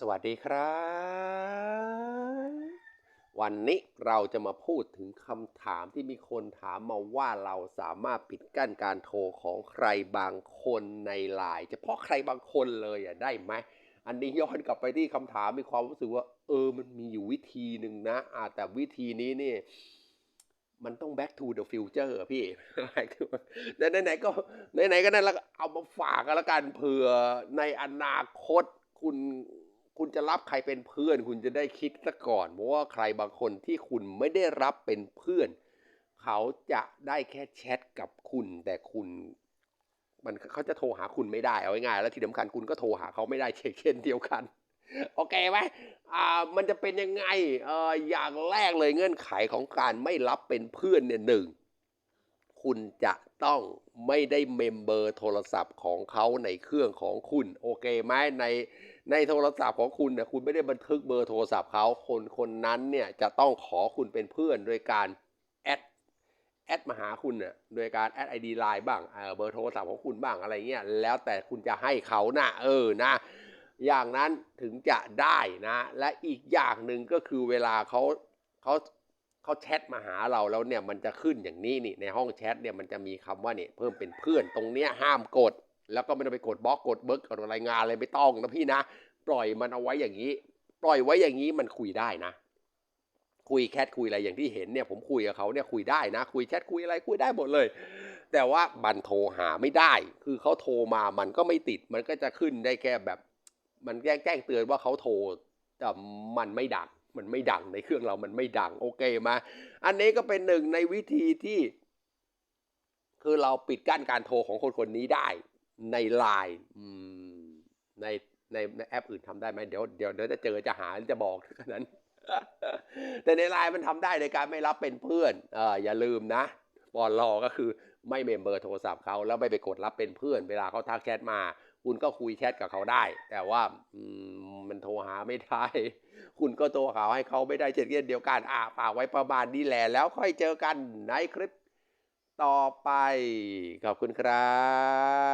สวัสดีครับ วันนี้เราจะมาพูดถึงคำถามที่มีคนถามมาว่าเราสามารถปิดกั้นการโทรของใครบางคนในไลน์เฉพาะใครบางคนเลยอะได้ไหม อันนี้ย้อนกลับไปที่คำถามมีความรู้สึกว่า เออมันมีอยู่วิธีหนึ่งนะอาแต่วิธีนี้นี่มันต้อง back to the future พี่แต่ไหนๆก็ไหนๆก็นั่นแล้วเอามาฝากกันละกันเผื่อในอนาคตคุณ คุณจะรับใครเป็นเพื่อน คุณจะได้คิดซะก่อนเพราะว่าใครบางคนที่คุณไม่ได้รับเป็นเพื่อน เขาจะได้แค่แชทกับคุณ แต่คุณมันเขาจะโทรหาคุณไม่ได้เอาง่ายๆแล้วที่สำคัญคุณก็โทรหาเขาไม่ได้เช่นเดียวกัน โอเคไหมอ่ามันจะเป็นยังไงเอ่ออย่างแรกเลยเงื่อนไขของการไม่รับเป็นเพื่อนเนี่ยหนึ่งคุณจะต้องไม่ได้เมมเบอร์โทรศัพท์ของเขาในเครื่องของคุณ โอเคไหมใน ในโทรศัพท์ของคุณเนี่ยคุณไม่ได้บันทึกเบอร์โทรศัพท์เขาคนคนนั้นเนี่ยจะต้องขอคุณเป็นเพื่อนโดยการแอดแอดมาหาคุณเนี่ยโดยการแอดไอดีไลน์บ้างเออเบอร์โทรศัพท์ของคุณบ้างอะไรเงี้ยแล้วแต่คุณจะให้เขานะเออนะอย่างนั้นถึงจะได้นะ และอีกอย่างหนึ่งก็คือเวลาเขาเขาเขาแชทมาหาเราแล้วเนี่ยมันจะขึ้นอย่างนี้นี่ในห้องแชทเนี่ยมันจะมีคำว่าเนี่ยเพิ่มเป็นเพื่อนตรงเนี้ยห้ามกด แล้วก็ไม่ต้องไปกดบล็อกกดเบิร์กกดรายงานอะไรไม่ต้องนะพี่นะ ปล่อยมันเอาไว้อย่างนี้ ปล่อยไว้อย่างนี้มันคุยได้นะ คุยแคทคุยอะไรอย่างที่เห็นเนี่ยผมคุยกับเขาเนี่ยคุยได้นะ คุยแชทคุยอะไรคุยได้หมดเลย แต่ว่ามันโทรหาไม่ได้ คือเขาโทรมามันก็ไม่ติด มันก็จะขึ้นได้แค่แบบ มันแจ้งแจ้งเตือนว่าเขาโทรแต่มันไม่ดังมันไม่ดังในเครื่องเรามันไม่ดังโอเคมาอันนี้ก็เป็นหนึ่งในวิธีที่ คือเราปิดกั้นการโทรของคนคนนี้ได้ ในไลน์ในในในแอปอื่นทำได้ไหมเดี๋ยวเดี๋ยวเดี๋ยวจะเจอจะหาจะบอกแค่นั้น แต่ในไลน์มันทำได้ในการไม่รับเป็นเพื่อนเอออย่าลืมนะปอนรอก็คือไม่เมมเบอร์โทรศัพท์เขาแล้วไม่ไปกดรับเป็นเพื่อน เวลาเขาทักแชทมา คุณก็คุยแชทกับเขาได้ แต่ว่าอืมมันโทรหาไม่ได้คุณก็โทรหาให้เขาไม่ได้เช่นเดียวกันอะฝากไว้ประมาณนี้แหละแล้วค่อยเจอกันในคลิปต่อไป ขอบคุณครับ